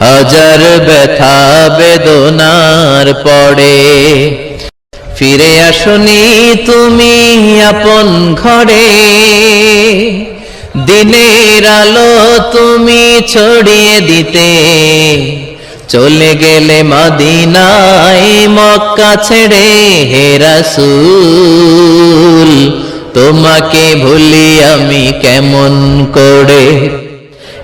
হাজার ব্যথা বেদনার পড়ে। ফিরে আসনি তুমি আপন ঘরে। দিনের আলো তুমি ছড়িয়ে দিতে। চলে গেলে মদিনায় মক্কা ছেড়ে, হে রাসূল, তোমাকে ভুলি আমি কেমন করে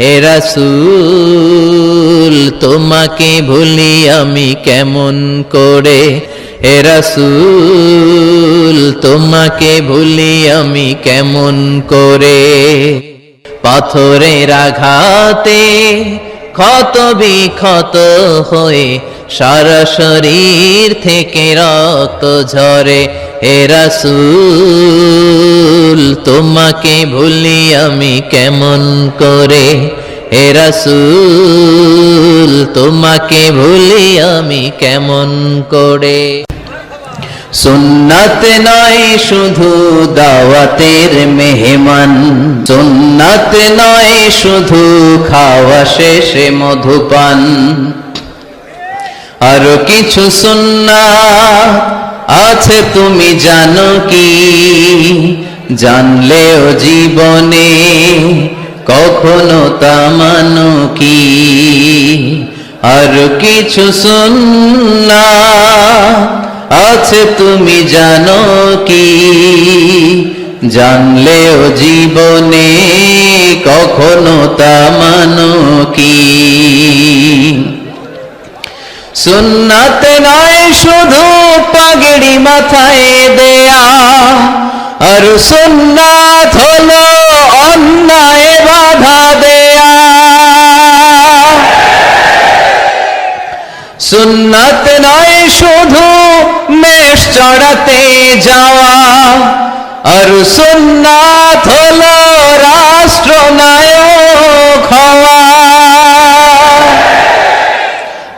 হে রাসূল, তোমাকে ভুলি আমি কেমন করে? হে রাসূল, তোমাকে ভুলি আমি কেমন করে? পাথরের আঘাতে ক্ষত বিক্ষত হয়ে সারা শরীর থেকে রক্ত ঝরে। হে রাসূল, তোমাকে ভুলি আমি কেমন করে? হে রাসূল, তোমাকে ভুলি আমি কেমন করে? সুন্নাত নয় শুধু দাওয়াতের মেহমান। সুন্নাত নয় শুধু খাওয়া শেষে মধুপান। আরও কিছু সুন্না আছে তুমি জানো কি? জানলেও জীবনে কখনো তা মানো কি? আর কিছু সুন্না আছে তুমি জানো কি? জানলেও জীবনে কখনো তা মানো কি? সুন্নাতে নয়, শুধু পাগড়ি মাথায় দেয়া। আর সুন্নাত হলো অন্যায় বাধা দেয়া। সুন্নাত নয়, শুধু মেষ চড়াতে যাওয়া। আর সুন্নাত হলো রাষ্ট্রনায়ক হওয়া।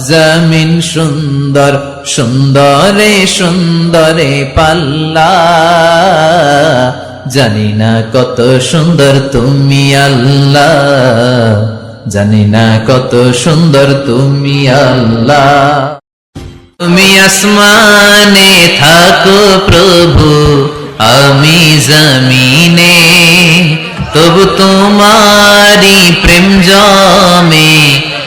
জমিন সুন্দর, সুন্দরে সুন্দরে পাল্লা। জানি না কত সুন্দর তুমি আল্লাহ। জানি না কত সুন্দর তুমি আল্লাহ। তুমি আসমানে থাকো প্রভু, আমি জমিনে। তবু তোমারি প্রেম জমে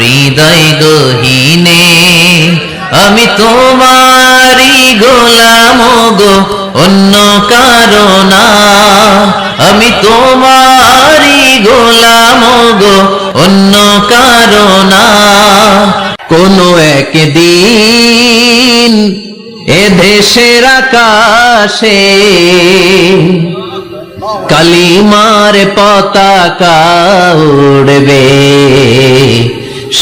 হৃদয় গহীনে, আমি তোমারি গোলাম গো, অন্য কারণা আমি তোমারি গোলাম গো, অন্য কারণা কোনো একদিন এ দেশের আকাশে কালিমার পতাকা উড়বে।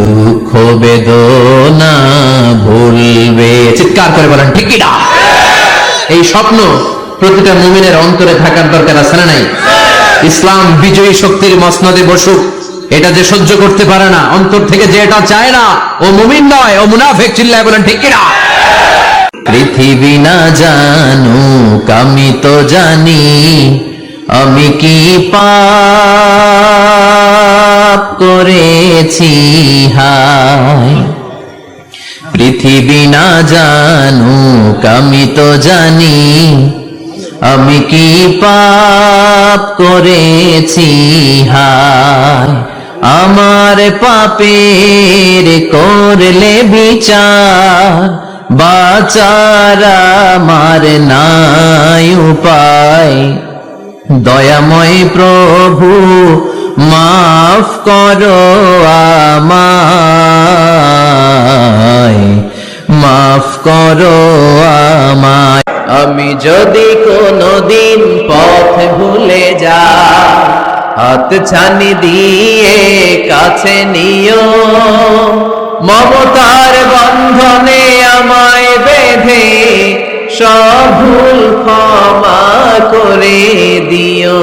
দুঃখ বেদনা ভুলবে। চিৎকার করে বলেন ঠিক না। এই স্বপ্ন প্রতিটা মুমিনের অন্তরে থাকার দরকার আছে না নাই? ইসলাম বিজয়ী শক্তির মসনদে বসুক। এটা যে সহ্য করতে পারে না, অন্তর থেকে যে এটা চায় না, ও মুমিন নয়, ও মুনাফেক চিল্লায় বলেন ঠিক কিনা পৃথিবী না জানুক, আমি তো জানি, আমি কি পাপ করেছি, হায়। পৃথিবী না জানুক, আমি তো জানি, আমি কি পাপ করেছি, হায়। আমার পাপের করলে বিচার, বাচার আমার নাই উপায়। দয়াময় প্রভু মাফ করো আমায়, মাফ করো আমায়। আমি যদি কোনদিন পথ ভুলে যা হাত ছানি দিয়ে কাছে নিও। মমতার বন্ধনে আমায় বেঁধে সব ভুল ক্ষমা করে দিও।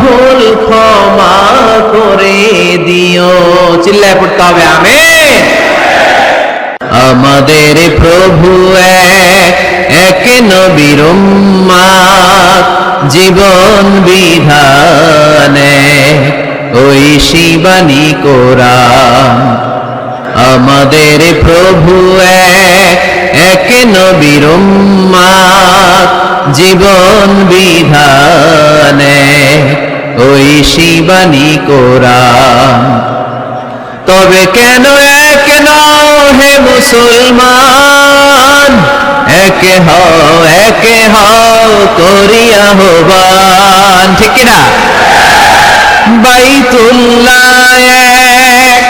ভুল ক্ষমা করে দিও। চিল্লায় পড়তে হবে আমি আমাদের প্রভু এক এক নবীর জীবন বিধানে ওই শিবানী কোরআন, আমাদের প্রভু এক এক নবীর জীবন বিধানে ওই শিবানী কোরআন। তবে কেন এক হে মুসলমান? একে হও একে হও করিয়া হবান ঠিক না বাইতুল্লাহ এক,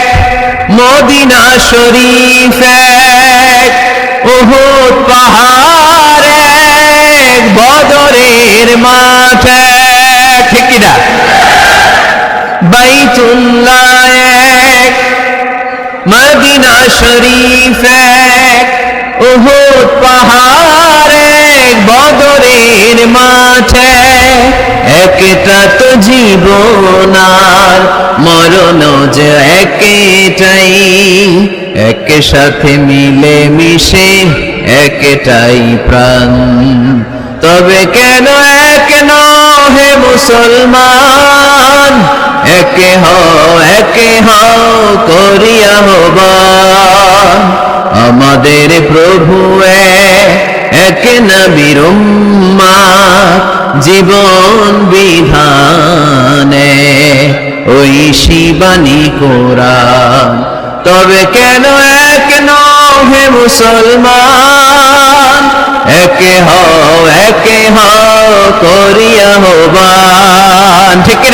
মদিনা শরীফ এক, উহুদ পাহাড় এক, বদরের মাঠ ঠিক কিনা? বাইতুল্লাহ এক মদিনা শরীফ এক উহুদ পাহাড় এক বদরের মাঠে, একটা তো জীবন আর মরণ যে একটাই এক সাথে মিলে মিশে একটাই প্রাণ। তবে কেন এক হে মুসলমান একে হও একে হও করিয়া হবান আমাদের প্রভু এক, নবীর জীবন বিধানে। ওই শিবানী কোরআন তবে কেন এক হে মুসলমান? একে হও একে হও করিয়া হবান ঠিক